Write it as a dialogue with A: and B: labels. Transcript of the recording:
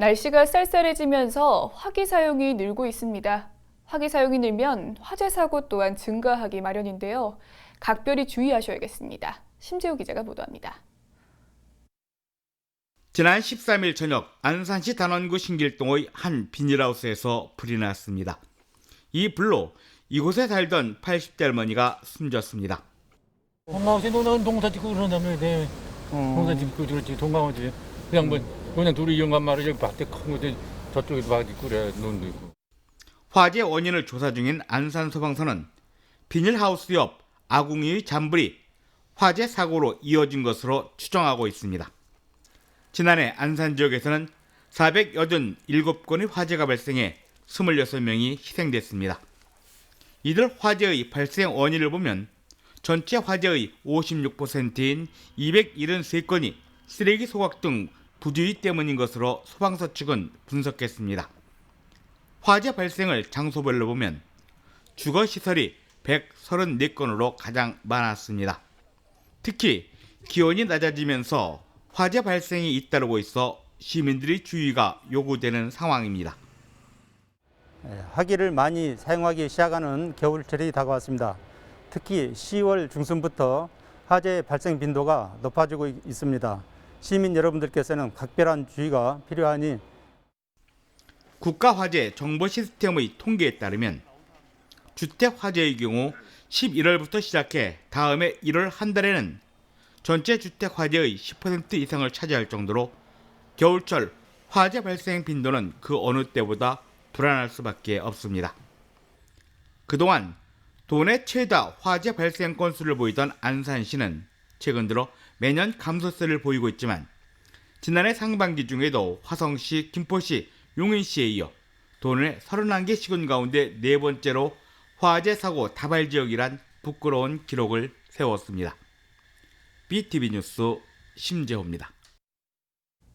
A: 날씨가 쌀쌀해지면서 화기 사용이 늘고 있습니다. 화기 사용이 늘면 화재 사고 또한 증가하기 마련인데요. 각별히 주의하셔야겠습니다. 심재호 기자가 보도합니다.
B: 지난 13일 저녁 안산시 단원구 신길동의 한 비닐하우스에서 불이 났습니다. 이 불로 이곳에 살던 80대 할머니가 숨졌습니다.
C: 너는 농사 짓고 그러냐며 내 농사 짓고 그렇지 동강호세 그냥 뭐 그냥 둘이 영감 말을 여기 밭에 큰 거지 저쪽에도 밭 있고 그래 논도 있고
B: 화재 원인을 조사 중인 안산 소방서는 비닐하우스 옆 아궁이의 잔불이 화재 사고로 이어진 것으로 추정하고 있습니다. 지난해 안산 지역에서는 487건의 화재가 발생해 26명이 희생됐습니다. 이들 화재의 발생 원인을 보면 전체 화재의 56%인 273건이 쓰레기 소각 등 부주의 때문인 것으로 소방서 측은 분석했습니다. 화재 발생을 장소별로 보면 주거 시설이 134건으로 가장 많았습니다. 특히 기온이 낮아지면서 화재 발생이 잇따르고 있어 시민들의 주의가 요구되는 상황입니다.
D: 예, 화기를 많이 사용하기 시작하는 겨울철이 다가왔습니다. 특히 10월 중순부터 화재 발생 빈도가 높아지고 있- 있습니다. 시민 여러분들께서는 각별한 주의가 필요하니
B: 국가화재 정보 시스템의 통계에 따르면 주택 화재의 경우 11월부터 시작해 다음해 1월 한 달에는 전체 주택 화재의 10% 이상을 차지할 정도로 겨울철 화재 발생 빈도는 그 어느 때보다 불안할 수밖에 없습니다. 그동안 도내 최다 화재 발생 건수를 보이던 안산시는 최근 들어 매년 감소세를 보이고 있지만 지난해 상반기 중에도 화성시, 김포시, 용인시에 이어 도내 31개 시군 가운데 네 번째로 화재 사고 다발 지역이란 부끄러운 기록을 세웠습니다. BTV 뉴스 심재호입니다.